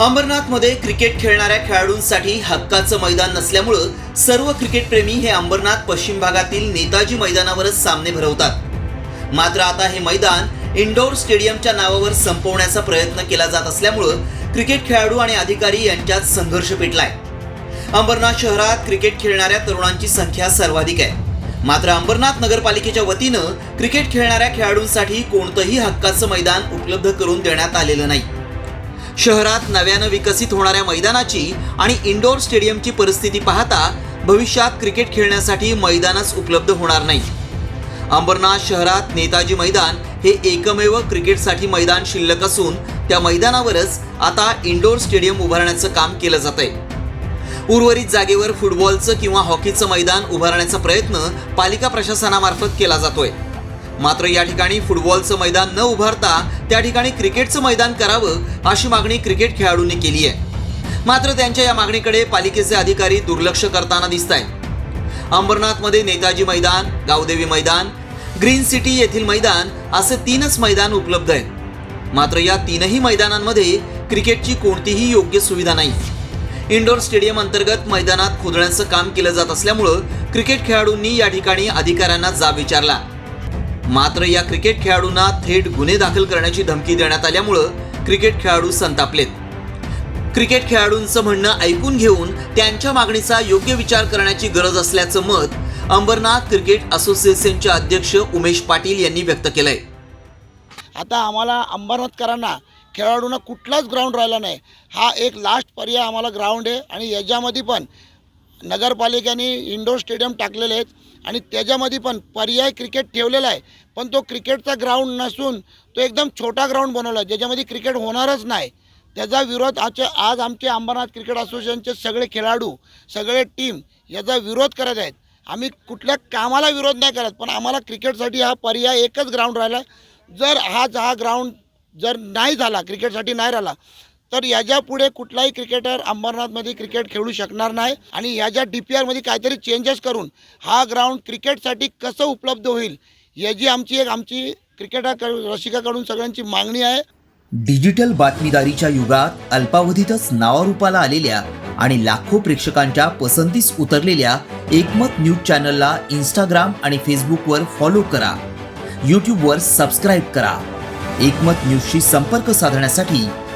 अंबरनाथमध्ये क्रिकेट खेळणाऱ्या खेळाडूंसाठी हक्काचं मैदान नसल्यामुळं सर्व क्रिकेटप्रेमी हे अंबरनाथ पश्चिम भागातील नेताजी मैदानावरच सामने भरवतात. मात्र आता हे मैदान इंडोर स्टेडियमच्या नावावर संपवण्याचा प्रयत्न केला जात असल्यामुळं क्रिकेट खेळाडू आणि अधिकारी यांच्यात संघर्ष पेटलाय. अंबरनाथ शहरात क्रिकेट खेळणाऱ्या तरुणांची संख्या सर्वाधिक आहे. मात्र अंबरनाथ नगरपालिकेच्या वतीनं क्रिकेट खेळणाऱ्या खेळाडूंसाठी कोणतंही हक्काचं मैदान उपलब्ध करून देण्यात आलेलं नाही. शहरात नव्यानं विकसित होणाऱ्या मैदानाची आणि इंडोर स्टेडियमची परिस्थिती पाहता भविष्यात क्रिकेट खेळण्यासाठी मैदानच उपलब्ध होणार नाही. अंबरनाथ शहरात नेताजी मैदान हे एकमेव क्रिकेटसाठी मैदान शिल्लक असून त्या मैदानावरच आता इंडोर स्टेडियम उभारण्याचं काम केलं जात आहे उर्वरित जागेवर फुटबॉलचं किंवा हॉकीचं मैदान उभारण्याचा प्रयत्न पालिका प्रशासनामार्फत केला जातोय. मात्र या ठिकाणी फुटबॉलचं मैदान न उभारता त्या ठिकाणी क्रिकेटचं मैदान करावं अशी मागणी क्रिकेट खेळाडूंनी केली आहे. मात्र त्यांच्या या मागणीकडे पालिकेचे अधिकारी दुर्लक्ष करताना दिसत आहेत अंबरनाथमध्ये नेताजी मैदान गावदेवी मैदान ग्रीन सिटी येथील मैदान असे तीनच मैदान उपलब्ध आहेत. मात्र या तीनही मैदानांमध्ये क्रिकेटची कोणतीही योग्य सुविधा नाही. इंडोर स्टेडियम अंतर्गत मैदानात खोदण्याचं काम केलं जात असल्यामुळं क्रिकेट खेळाडूंनी या ठिकाणी अधिकाऱ्यांना जाब विचारला. मात्र या क्रिकेट खेळाडूंना थेट गुन्हे दाखल करण्याची धमकी देण्यात आल्यामुळं क्रिकेट खेळाडू संतापलेत. क्रिकेट खेळाडूंचं म्हणणं ऐकून घेऊन त्यांच्या मागणीचा योग्य विचार करण्याची गरज असल्याचं मत अंबरनाथ क्रिकेट असोसिएशनचे अध्यक्ष उमेश पाटील यांनी व्यक्त केलंय. आता आम्हाला अंबरनाथकरांना खेळाडूंना कुठलाच ग्राउंड राहिला नाही. हा एक लास्ट पर्याय आम्हाला ग्राउंड आहे आणि याच्यामध्ये पण नगरपालिकेने इंडोर स्टेडियम टाकलेले आहेत आणि त्याच्यामध्ये पण पर्याय क्रिकेट ठेवलेला आहे. पण तो क्रिकेटचा ग्राउंड नसून तो एकदम छोटा ग्राउंड बनवला आहे ज्याच्यामध्ये क्रिकेट होणारच नाही. त्याचा विरोध आजच्या आज आमचे अंबरनाथ क्रिकेट असोसिएशनचे सगळे खेळाडू सगळे टीम याचा विरोध करत आहेत. आम्ही कुठल्या कामाला विरोध नाही करत पण आम्हाला क्रिकेटसाठी हा पर्याय एकच ग्राउंड राहिला. जर हाच हा ग्राउंड जर नाही झाला क्रिकेटसाठी नाही राहिला तर याच्यापुढे कुठलाही क्रिकेटर अंबरनाथमध्ये क्रिकेट खेळू शकणार नाही. आणि याच्या डी पी आरमध्ये काहीतरी चेंजेस करून हा ग्राउंड क्रिकेटसाठी कसं उपलब्ध होईल याची आमची एक आमची क्रिकेटर रसिकाकडून सगळ्यांची मागणी आहे. डिजिटल बातमीदारीच्या युगात अल्पावधीतच नावारूपाला आलेल्या आणि लाखो प्रेक्षकांच्या पसंतीस उतरलेल्या एकमत न्यूज चॅनलला इंस्टाग्राम आणि फेसबुकवर फॉलो करा. यूट्यूबवर सबस्क्राईब करा. एकमत न्यूजशी संपर्क साधण्यासाठी